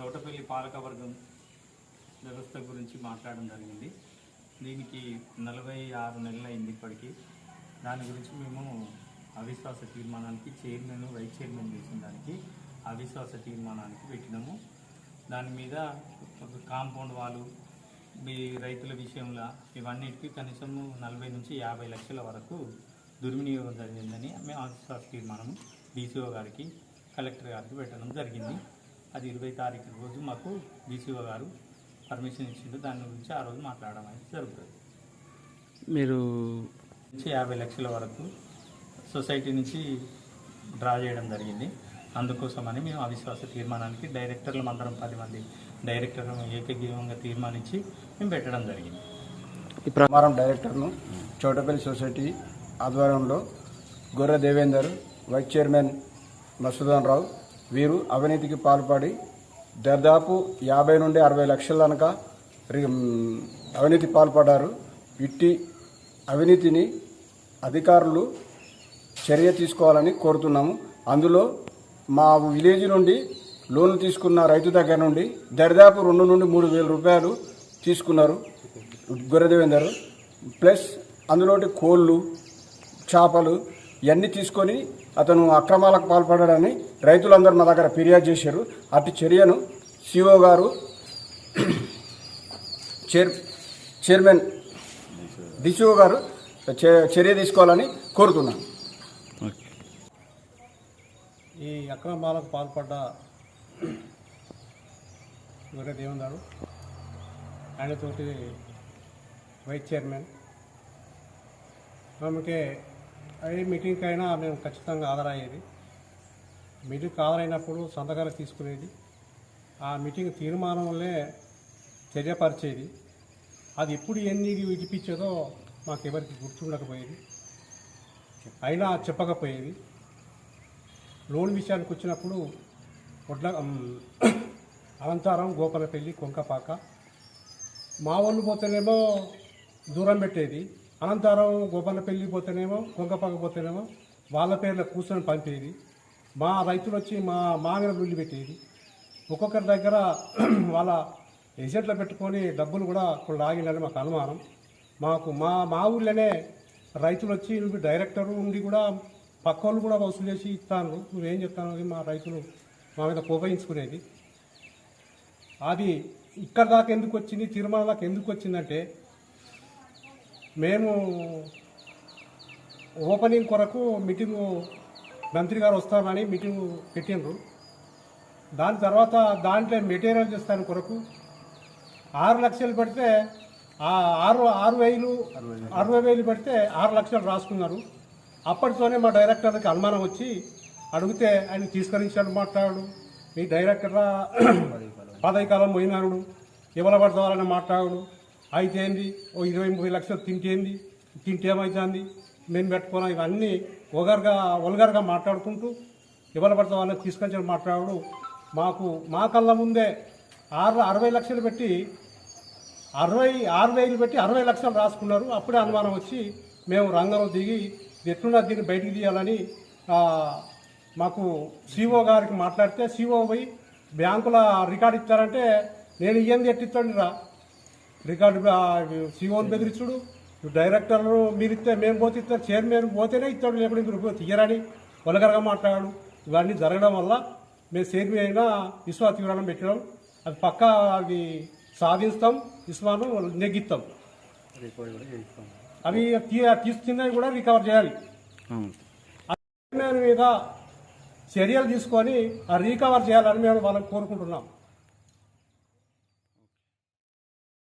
చౌటపల్లి పాలకవర్గం వ్యవస్థ గురించి మాట్లాడడం జరిగింది. దీనికి నలభై ఆరు నెలలు అయింది ఇప్పటికీ. దాని గురించి మేము అవిశ్వాస తీర్మానానికి చైర్మన్ వైస్ చైర్మన్ చేసిన దానికి అవిశ్వాస తీర్మానానికి పెట్టినాము. దాని మీద ఒక కాంపౌండ్ వాళ్ళు మీ రైతుల విషయంలో ఇవన్నిటికీ కనీసం నలభై నుంచి యాభై లక్షల వరకు దుర్వినియోగం జరిగిందని మేము అవిశ్వాస తీర్మానం డీసీఓ గారికి కలెక్టర్ గారికి పెట్టడం జరిగింది. అది ఇరవై తారీఖు రోజు మాకు డీసీఓ గారు పర్మిషన్ ఇచ్చిండు. దాని గురించి ఆ రోజు మాట్లాడడం అనేది జరుగుతుంది. మీరు నుంచి యాభై లక్షల వరకు సొసైటీ నుంచి డ్రా చేయడం జరిగింది. అందుకోసమని మేము అవిశ్వాస తీర్మానానికి డైరెక్టర్లు అందరం పది మంది డైరెక్టర్లు ఏకగ్రీవంగా తీర్మానించి మేము పెట్టడం జరిగింది. ఈ ప్ర- కుమారం డైరెక్టర్ను చౌటపల్లి సొసైటీ ఆధ్వర్యంలో గొర్రె దేవేందర్ వైస్ చైర్మన్ మసూదన్ రావు వీరు అవినీతికి పాల్పడి దాదాపు యాభై నుండి అరవై లక్షల కనుక అవినీతి పాల్పడ్డారు. ఇట్టి అవినీతిని అధికారులు చర్య తీసుకోవాలని కోరుతున్నాము. అందులో మా విలేజ్ నుండి లోన్లు తీసుకున్న రైతు దగ్గర నుండి దరిదాపు రెండు నుండి మూడు వేల రూపాయలు తీసుకున్నారు గొర్రెదేవేందర్ ప్లస్ అందులోటి కోళ్ళు చేపలు ఇవన్నీ తీసుకొని అతను అక్రమాలకు పాల్పడాడని రైతులందరూ మా దగ్గర ఫిర్యాదు చేశారు. అటు చర్యను సిఓ గారు చైర్ చైర్మన్ డిసిఓ గారు చే- చర్య తీసుకోవాలని కోరుతున్నాను. ఈ అక్రమాలకు పాల్పడ్డ గొర్రె దేవందాడు ఆయనతోటి వైస్ చైర్మన్ అందుకే ఏ మీటింగ్కి అయినా మేము ఖచ్చితంగా హాజరయ్యేది. మీటింగ్ హాజరైనప్పుడు సంతకాలు తీసుకునేది. ఆ మీటింగ్ తీర్మానంలో చర్యపరిచేది అది ఎప్పుడు ఎన్ని విడిపించేదో మాకు ఎవరికి గుర్తుండకపోయేది. అయినా చెప్పకపోయేది. లోన్ విషయానికి వచ్చినప్పుడు వడ్ల ఉమ్, అనంతరం గోపాలపల్లి కొంకపాక. మా వాళ్ళు పోతేనేమో దూరం పెట్టేది. అనంతరం గోపాలపల్లి పోతేనేమో కొంగపాక పోతేనేమో వాళ్ళ పేర్ల కూర్చొని పంపేది. మా రైతులు వచ్చి మా మామిన మీద పెట్టేది. ఒక్కొక్కరి దగ్గర వాళ్ళ ఏజెంట్లు పెట్టుకొని డబ్బులు కూడా ఇప్పుడు లాగిందని మాకు అనుమానం. మాకు మా మా ఊళ్ళోనే రైతులు వచ్చి నువ్వు డైరెక్టర్ ఉండి కూడా పక్క వాళ్ళు కూడా వసూలు చేసి ఇస్తాను నువ్వేం చెప్తాను అని మా రైతులు మా మీద కోపయించుకునేది అది ఇక్కడ దాకా ఎందుకు వచ్చింది తిరుమల దాకా ఎందుకు వచ్చిందంటే మేము ఓపెనింగ్ కొరకు మీటింగు మంత్రి గారు వస్తామని మీటింగ్ పెట్టిండ్రు. దాని తర్వాత దాంట్లో మెటీరియల్ చేస్తాను కొరకు ఆరు లక్షలు పెడితే ఆ ఆరు ఆరు వేలు అరవై వేలు పెడితే ఆరు లక్షలు రాసుకున్నారు. అప్పటితోనే మా డైరెక్టర్కి అనుమానం వచ్చి అడిగితే ఆయన తీసుకరించాడు మాట్లాడు. మీ డైరెక్టర్ పదవి కాలం పోయినాడు ఎవరు పడతావాలని మాట్లాడు. అయితే ఏంది ఓ ఇరవై ముప్పై లక్షలు తింటేంది తింటే ఏమవుతుంది మేము పెట్టుకున్నాం. ఇవన్నీ ఒగరుగా ఒలగరుగా మాట్లాడుకుంటూ ఎవరు పడితే వాళ్ళని తీసుకొని మాట్లాడు. మాకు మా కళ్ళ ముందే ఆరు అరవై లక్షలు పెట్టి అరవై ఆరు వేలు పెట్టి అరవై లక్షలు రాసుకున్నారు. అప్పుడే అనుమానం వచ్చి మేము రంగంలో దిగి ఎట్లున్నా దీన్ని బయటికి తీయాలని మాకు సిఓ గారికి మాట్లాడితే సిఓ పోయి బ్యాంకుల రికార్డు ఇచ్చారంటే నేను ఇయ్యంది ఎట్టిస్తాడు రా రికార్డు సిఓని బెదిరించుడు డైరెక్టర్లు మీరు ఇస్తే మేము పోతే ఇస్తారు చైర్మన్ పోతేనే ఇస్తాడు లేకపోతే మీరు తీయరని వలగరగా మాట్లాడాడు ఇవన్నీ జరగడం వల్ల మేము చైర్మన్ అయినా విశ్వాస తీవ్రం పెట్టడం అది పక్కా అది సాధిస్తాం ఇస్మాను నెగ్గిస్తాం. అవి తీసుకున్నవి కూడా రికవర్ చేయాలి. మీద చర్యలు తీసుకొని ఆ రీకవర్ చేయాలని మేము వాళ్ళని కోరుకుంటున్నాం.